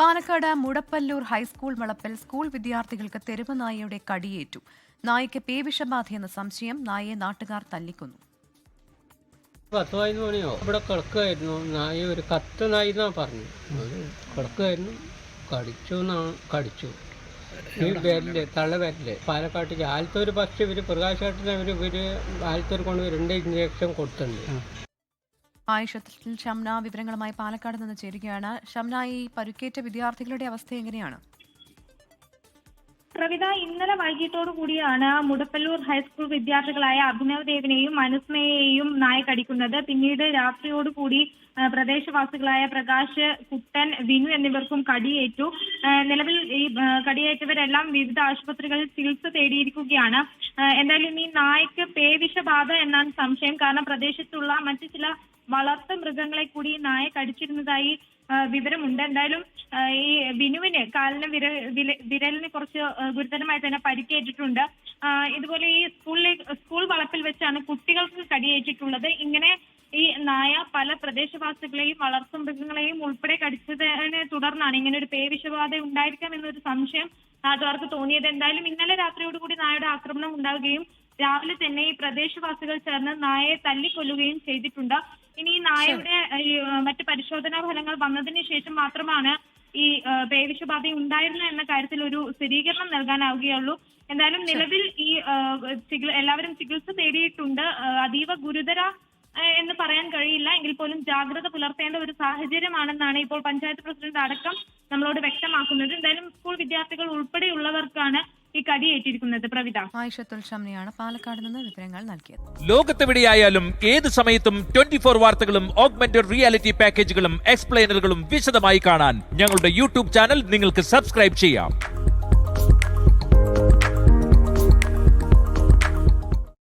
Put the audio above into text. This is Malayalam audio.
പാലക്കാട് മുടപ്പല്ലൂർ ഹൈസ്കൂൾ വളപ്പിൽ സ്കൂൾ വിദ്യാർത്ഥികൾക്ക് തെരുവ് നായയുടെ കടിയേറ്റു. നായയ്ക്ക് പേവിഷബാധയെന്ന സംശയം നായയെ നാട്ടുകാർ തല്ലിക്കുന്നു. പത്ത് പതിനൊന്ന് മണിയോ? ഇവിടെ കിടക്കുമായിരുന്നു നായ ഒരു കത്ത് നായി എന്നാ പറഞ്ഞു. കിടക്കുമായിരുന്നു കടിച്ചു കടിച്ചു. ഈ വരൽ തള്ള വരൽ പാലക്കാട്ടേക്ക് ആലത്തൂർ പക്ഷേ ഇവർ പ്രകാശ് ഇവർ ഇവർ ആലത്തൂർ കൊണ്ട് രണ്ട് ഇഞ്ചക്ഷൻ കൊടുത്തിട്ടുണ്ട്. ആയിഷത്തിൽ ഷംന വിവരങ്ങളുമായി പാലക്കാട് നിന്ന് ചേരുകയാണ്. ഷംന ഈ പരുക്കേറ്റ വിദ്യാർത്ഥികളുടെ അവസ്ഥ എങ്ങനെയാണ്? പ്രവിത ഇന്നലെ വൈകിട്ടോടു കൂടിയാണ് മുടപ്പല്ലൂർ ഹൈസ്കൂൾ വിദ്യാർത്ഥികളായ അഭിനവ് ദേവിനെയും അനുസ്മയെയും നായ കടിക്കുന്നത് പിന്നീട് രാത്രിയോടുകൂടി പ്രദേശവാസികളായ പ്രകാശ് കുട്ടൻ വിനു എന്നിവർക്കും കടിയേറ്റു. നിലവിൽ ഈ കടിയേറ്റവരെല്ലാം വിവിധ ആശുപത്രികളിൽ ചികിത്സ തേടിയിരിക്കുകയാണ്. എന്തായാലും ഈ നായ്ക്ക് പേവിഷബാധ എന്നാണ് സംശയം. കാരണം പ്രദേശത്തുള്ള മറ്റു ചില വളർത്തു മൃഗങ്ങളെ കൂടി നായ കടിച്ചിരുന്നതായി വിവരമുണ്ട്. എന്തായാലും ഈ ബിനുവിന് കാലിന് വിര വിരലിന് കുറച്ച് ഗുരുതരമായി തന്നെ പരിക്കേറ്റിട്ടുണ്ട്. ഇതുപോലെ ഈ സ്കൂളിലെ സ്കൂൾ വളപ്പിൽ വെച്ചാണ് കുട്ടികൾക്ക് കടിയേറ്റിട്ടുള്ളത്. ഇങ്ങനെ ഈ നായ പല പ്രദേശവാസികളെയും വളർത്തു മൃഗങ്ങളെയും ഉൾപ്പെടെ കടിച്ചതിനെ തുടർന്നാണ് ഇങ്ങനെ ഒരു പേവിഷബാധ ഉണ്ടായിരിക്കാം എന്നൊരു സംശയം നാട്ടുകാർക്ക് തോന്നിയത്. എന്തായാലും ഇന്നലെ രാത്രിയോടുകൂടി നായയുടെ ആക്രമണം ഉണ്ടാവുകയും രാവിലെ തന്നെ ഈ പ്രദേശവാസികൾ ചേർന്ന് നായയെ തല്ലിക്കൊല്ലുകയും ചെയ്തിട്ടുണ്ട്. ഇനി ഈ നായയുടെ ഈ, മറ്റ് പരിശോധനാ ഫലങ്ങൾ വന്നതിന് ശേഷം മാത്രമാണ് ഈ പേവിഷബാധ ഉണ്ടായിരുന്നു എന്ന കാര്യത്തിൽ ഒരു സ്ഥിരീകരണം നൽകാനാവുകയുള്ളൂ. എന്തായാലും നിലവിൽ ഈ എല്ലാവരും ചികിത്സ തേടിയിട്ടുണ്ട്. അതീവ ഗുരുതര എന്ന് പറയാൻ കഴിയില്ല. എങ്കിൽ പോലും ജാഗ്രത പുലർത്തേണ്ട ഒരു സാഹചര്യമാണെന്നാണ് ഇപ്പോൾ പഞ്ചായത്ത് പ്രസിഡന്റ് അടക്കം നമ്മളോട് വ്യക്തമാക്കുന്നത്. എന്തായാലും സ്കൂൾ വിദ്യാർത്ഥികൾ ഉൾപ്പെടെയുള്ളവർക്കാണ് ഈ കടിയേറ്റിരിക്കുന്നത് പ്രവിത. ആയിഷത്തുൽ ഷംനയാണ് പാലക്കാട് നിന്ന് വിവരങ്ങൾ നൽകിയത്. ലോകത്തെവിടെയായാലും ഏത് സമയത്തും ട്വന്റി ഫോർ വാർത്തകളും ഓഗ്മെന്റഡ് റിയാലിറ്റി പാക്കേജുകളും എക്സ്പ്ലെയിനറുകളും വിശദമായി കാണാൻ ഞങ്ങളുടെ യൂട്യൂബ് ചാനൽ നിങ്ങൾക്ക് സബ്സ്ക്രൈബ് ചെയ്യാം.